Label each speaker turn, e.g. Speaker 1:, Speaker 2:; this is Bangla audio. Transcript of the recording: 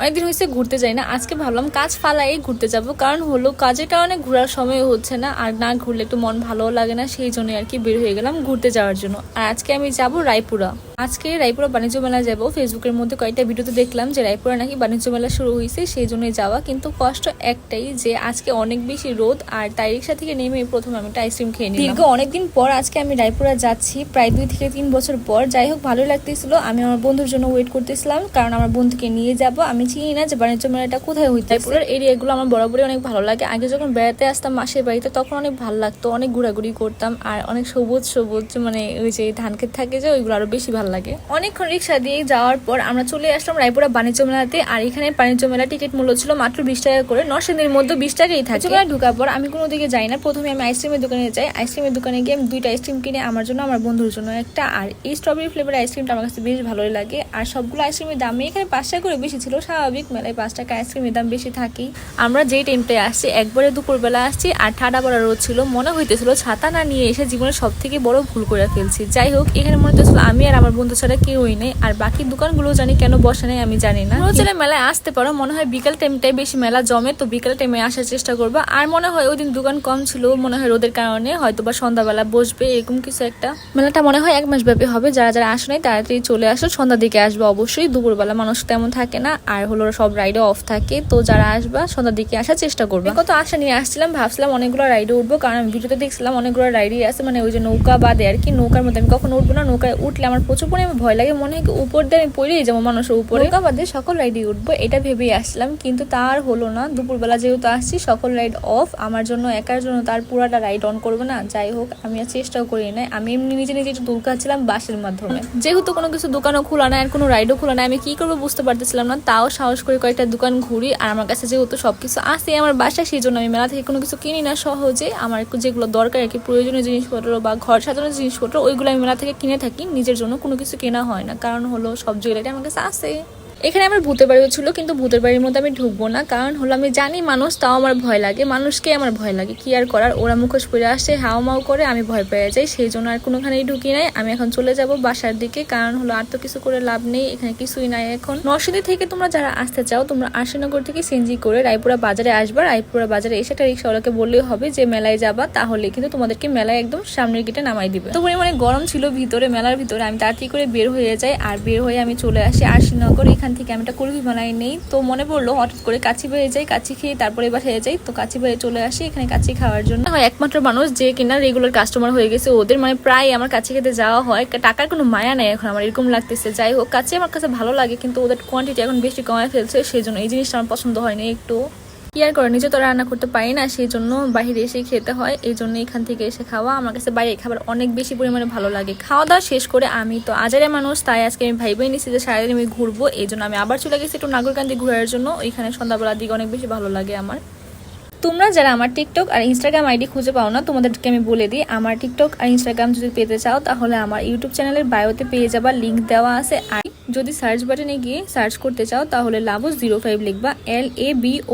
Speaker 1: অনেকদিন হয়েছে ঘুরতে যাই না, আজকে ভাবলাম কাজ ফালাই ঘুরতে যাব, কারণ হলো কাজের কারণে ঘোরার সময় হচ্ছে না, আর না ঘুরলে একটু মন ভালো লাগে না, সেই জন্য আর কি বের হয়ে গেলাম ঘুরতে যাওয়ার জন্য। আর আজকে আমি যাব রায়পুরা। আজকে রায়পুরা বাণিজ্য মেলা যাব। ফেসবুকের মধ্যে কয়েকটা ভিডিওতে দেখলাম যে রায়পুরা নাকি বাণিজ্য মেলা শুরু হয়েছে সেই জন্যই যাওয়া। কিন্তু কষ্ট একটাই যে আজকে অনেক বেশি রোদ আর তাই রিক্সা থেকে নেমে প্রথমে আমি একটা আইসক্রিম খেয়ে নিই দীর্ঘ অনেকদিন পর আজকে আমি রায়পুরা যাচ্ছি প্রায় দুই থেকে তিন বছর পর। যাই হোক ভালোই লাগতেছিল। আমি আমার বন্ধুর জন্য ওয়েট করতেছিলাম কারণ আমার বন্ধুকে নিয়ে যাব। আমি চিনি না যে বাণিজ্য মেলাটা কোথায় হইতে রায়পুরের এরিয়াগুলো আমার বরাবরই অনেক ভালো লাগে। আগে যখন বেড়াতে আসতাম মাসের বাড়িতে তখন অনেক ভালো লাগতো। অনেক ঘোরাঘুরি করতাম আর অনেক সবুজ সবুজ মানে ওই যে ধান ক্ষেত থাকে যে ওইগুলো আরও বেশি ভালো লাগে। অনেকক্ষণ রিক্সা দিয়ে যাওয়ার পর আমরা চলে আসলাম রায়পুরা বাণিজ্য মেলাতে। আর এখানে বাণিজ্য মেলা টিকিট মূল্য ছিল মাত্র বিশ টাকা করে। নরসিংদীর মধ্যে বিশ টাকাই থাকে। মেলা ঢুকার পর আমি কোনো দিকে যাই না। প্রথমে আমি আইসক্রিমের দোকানে যাই। আইসক্রিমের দোকানে গিয়ে আমি দুইটা আইসক্রিম কিনে আমার জন্য, আমার বন্ধুর জন্য একটা। আর এই স্ট্রবেরি ফ্লেভার আইসক্রিমটা আমার কাছে বেশ ভালোই লাগে। আর সবগুলো আইসক্রিমের দামই এখানে পাঁচ টাকা করে বেশি ছিল। স্বাভাবিক মেলায় পাঁচ টাকা আইসক্রিমের দাম বেশি থাকেই। আমরা যেই টাইমটায় আসছি, একবারে দুপুরবেলা আসছি আর ঠাডা পড়া রোদ ছিল। মনে হইতেছিল ছাতা না নিয়ে এসে জীবনের সব থেকে বড় ভুল করে ফেলছি। যাই হোক, এখানে মনে হতেছিল আমি আর আমার বন্ধু ছাড়া কেউই নেই। আর বাকি দোকানগুলো জানি কেন বসে নেই আমি জানি না। চলে মেলায় আসতে পারো মনে হয় বিকাল টাইমটাই বেশি মেলা জমে তো বিকাল টাইমে আসার চেষ্টা করব। আর মনে হয় ওই দিন দোকান কম ছিল মনে হয় রোদের কারণে হয়তো বা সন্ধ্যাবেলা বসবে এরকম কিছু একটা। মেলাটা মনে হয় এক মাস ব্যাপী হবে যারা যারা আসো নাই তাড়াতাড়ি চলে আসো সন্ধ্যার দিকে আসবে অবশ্যই দুপুরবেলা মানুষ তেমন থাকে না আর হলো সব রাইডে অফ থাকে তো যারা আসবা সন্ধ্যার দিকে আসার চেষ্টা করবে। কত আশা নিয়ে আসছিলাম ভাবছিলাম অনেকগুলো রাইডে উঠবো কারণ আমি ভিডিওতে দেখছিলাম অনেকগুলো রাইডই আছে মানে ওই যে নৌকা বাদে আর কি নৌকার মধ্যে আমি কখনো উঠবো না নৌকায় উঠলে আমার প্রচুর পরিমাণে ভয় লাগে। মনে হয় উপর দিয়ে আমি পড়েই যাব মানুষের উপরে। বাদে সকল রাইডই উঠবো, এটা ভেবেই আসলাম, কিন্তু তার হলো না। দুপুরবেলা যেহেতু আসছি, সকল রাইড অফ আমার জন্য, একার জন্য তার পুরাটা রাইড অন করব না। যাই হোক, আমি আর চেষ্টাও করি নাই। আমি এমনি নিজে নিজে একটু দূর খাচ্ছিলাম বাসের মাধ্যমে। যেহেতু কোনো কিছু দোকানও খোলা নাই আর কোনো রাইডও খোলা নাই, আমি কি করব বুঝতে পারতেছিলাম না। তাও সাহস করে কয়েকটা দোকান ঘুরি, আর আমার কাছে যেহেতু সবকিছু আসে আমার বাসায় সেই জন্য আমি মেলা থেকে কোনো কিছু কিনি না। সহজে আমার যেগুলো দরকার আর কি, প্রয়োজনীয় জিনিসপত্র বা ঘর সাজানোর জিনিসপত্র, ওইগুলো আমি মেলা থেকে কিনে থাকি। নিজের জন্য কোনো কিছু কেনা হয় না। কারণ হলো সব জুয়েলারি আমার কাছে আছে। এখানে আমার ভূতের বাড়িও ছিল, কিন্তু ভূতের বাড়ির মধ্যে আমি ঢুকবো না, কারণ হলো আমি জানি মানুষ, তাও আমার ভয় লাগে। মানুষকে আমার ভয় লাগে, কি আর করার? ওরা মুখোশ পরে আসে হাও মাও করে, আমি ভয় পেয়ে যাই। সেই জন্য আর কোনোখানেই ঢুকি নাই। আমি এখন চলে যাব বাসার দিকে, কারণ হলো আর তো কিছু করে লাভ নেই, এখানে কিছুই নাই এখন। নরসিংদী থেকে তোমরা যারা আসতে চাও, তোমরা আশিনগর থেকে সিএনজি করে রায়পুরা বাজারে আসবা। রায়পুরা বাজারে এসে একটা রিক্সাওয়ালাকে বললেই হবে যে, মেলায় যাবা, তাহলে কিন্তু তোমাদেরকে মেলায় একদম সামনের গেটে নামাই দিবে। তো পরিমাণে গরম ছিল ভিতরে, মেলার ভিতরে, আমি তাড়াতাড়ি করে বের হয়ে যাই। আর বের হয়ে আমি চলে আসি আশিনগর। এখান থেকে আমি একটা কুলফি বানাই নেই। তো মনে পড়ল হঠাৎ করে কাছি বেয়ে যাই কাছি খেয়ে তারপরে এবার হয়ে যাই তো কাছি বেয়ে চলে আসি এখানে কাছি খাওয়ার জন্য। হয় একমাত্র মানুষ যে কিনা রেগুলার কাস্টমার হয়ে গেছে, ওদের মানে প্রায় আমার কাছে খেতে যাওয়া হয়। টাকার কোনো মায়া নেই এখন, আমার এরকম লাগতেছে। যাই হোক কাছে আমার কাছে ভালো লাগে, কিন্তু ওদের কোয়ান্টিটি এখন বেশি কমায় ফেলছে সেই জন্য এই জিনিসটা আমার পছন্দ হয়নি একটু। কি আর করে, নিজে তো রান্না করতে পারি না, সেই জন্য বাইরে এসে খেতে হয়। এই জন্য এখান থেকে এসে খাওয়া। আমার কাছে বাইরে খাবার অনেক বেশি পরিমাণে ভালো লাগে। খাওয়া দাওয়া শেষ করে আমি তো আজারে মানুষ, তাই আজকে আমি ভাইবেই নিছি যে সারাদিন আমি ঘুরবো। এই জন্য আমি আবার চলে গেছি একটু নাগরকান্দি ঘোরার জন্য। ওইখানে সন্ধ্যাবেলার দিকে অনেক বেশি ভালো লাগে আমার। তোমরা যারা আমার টিকটক আর ইনস্টাগ্রাম আইডি খুঁজে পাও না, তোমাদেরকে আমি বলে দিই, আমার টিকটক আর ইনস্টাগ্রাম যদি পেতে চাও, তাহলে আমার ইউটিউব চ্যানেলের বায়োতে পেয়ে যাবার লিঙ্ক দেওয়া আছে। আর যদি সার্চ বাটনে গিয়ে সার্চ করতে চাও, তাহলে লাভো জিরো ফাইভ লিখবা এল এ বি ও